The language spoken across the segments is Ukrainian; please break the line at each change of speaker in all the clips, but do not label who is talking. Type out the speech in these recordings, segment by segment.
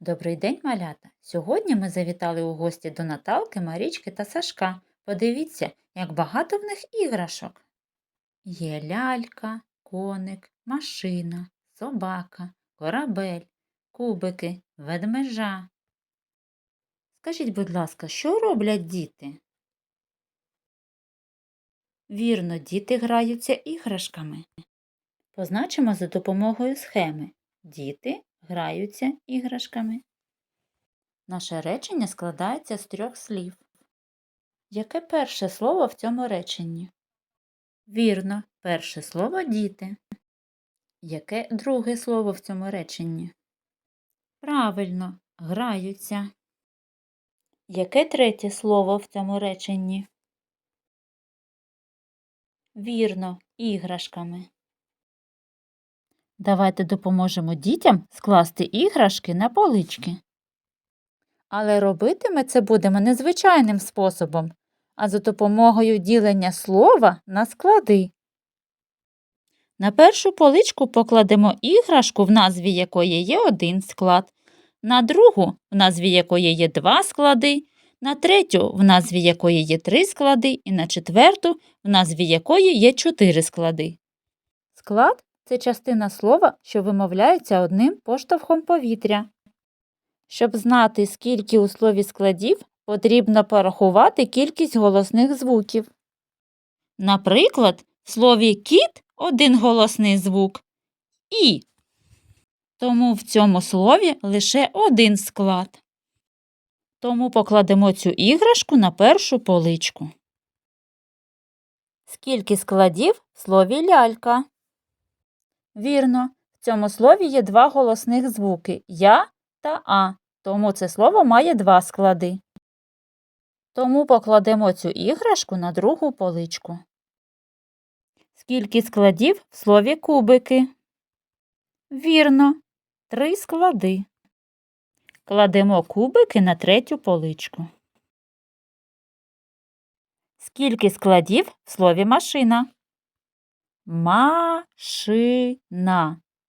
Добрий день, малята! Сьогодні ми завітали у гості до Наталки, Марічки та Сашка. Подивіться, як багато в них іграшок. Є лялька, коник, машина, собака, корабель, кубики, ведмежа. Скажіть, будь ласка, що роблять діти? Вірно, діти граються іграшками. Позначимо за допомогою схеми. Діти граються іграшками. Наше речення складається з трьох слів. Яке перше слово в цьому реченні? Вірно, перше слово діти. Яке друге слово в цьому реченні? Правильно, граються. Яке третє слово в цьому реченні? Вірно, іграшками. Давайте допоможемо дітям скласти іграшки на полички. Але робити ми це будемо незвичайним способом, а за допомогою ділення слова на склади. На першу поличку покладемо іграшку, в назві якої є один склад, на другу, в назві якої є два склади, на третю, в назві якої є три склади, і на четверту, в назві якої є чотири склади. Склад це частина слова, що вимовляється одним поштовхом повітря. Щоб знати, скільки у слові складів, потрібно порахувати кількість голосних звуків. Наприклад, в слові кіт один голосний звук і. Тому в цьому слові лише один склад. Тому покладемо цю іграшку на першу поличку. Скільки складів в слові лялька? Вірно, в цьому слові є два голосних звуки я та а, тому це слово має два склади. Тому покладемо цю іграшку на другу поличку. Скільки складів в слові кубики? Вірно, три склади. Кладемо кубики на третю поличку. Скільки складів в слові машина? Машина.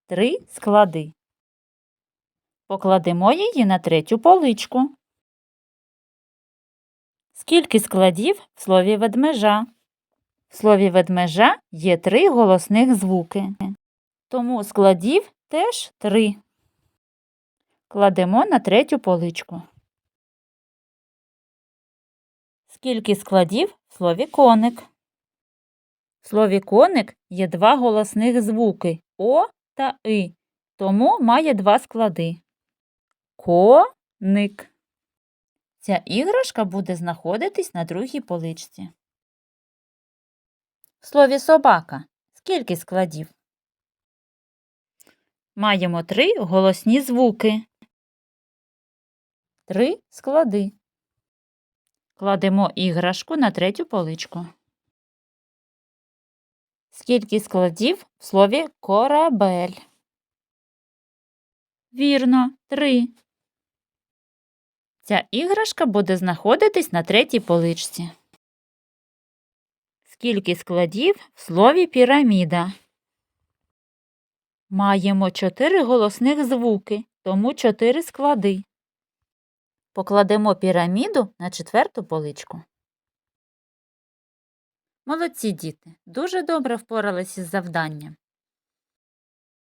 Три склади. Покладемо її на третю поличку. Скільки складів в слові ведмежа? В слові ведмежа є три голосних звуки. Тому складів теж три. Кладемо на третю поличку. Скільки складів в слові коник? В слові коник є два голосних звуки О та И, тому має два склади. Коник. Ця іграшка буде знаходитись на другій поличці. В слові собака скільки складів? Маємо три голосні звуки. Три склади. Кладемо іграшку на третю поличку. Скільки складів в слові корабель? Вірно, три. Ця іграшка буде знаходитись на третій поличці. Скільки складів в слові піраміда? Маємо чотири голосних звуки, тому чотири склади. Покладемо піраміду на четверту поличку. Молодці діти, дуже добре впоралися із завданням.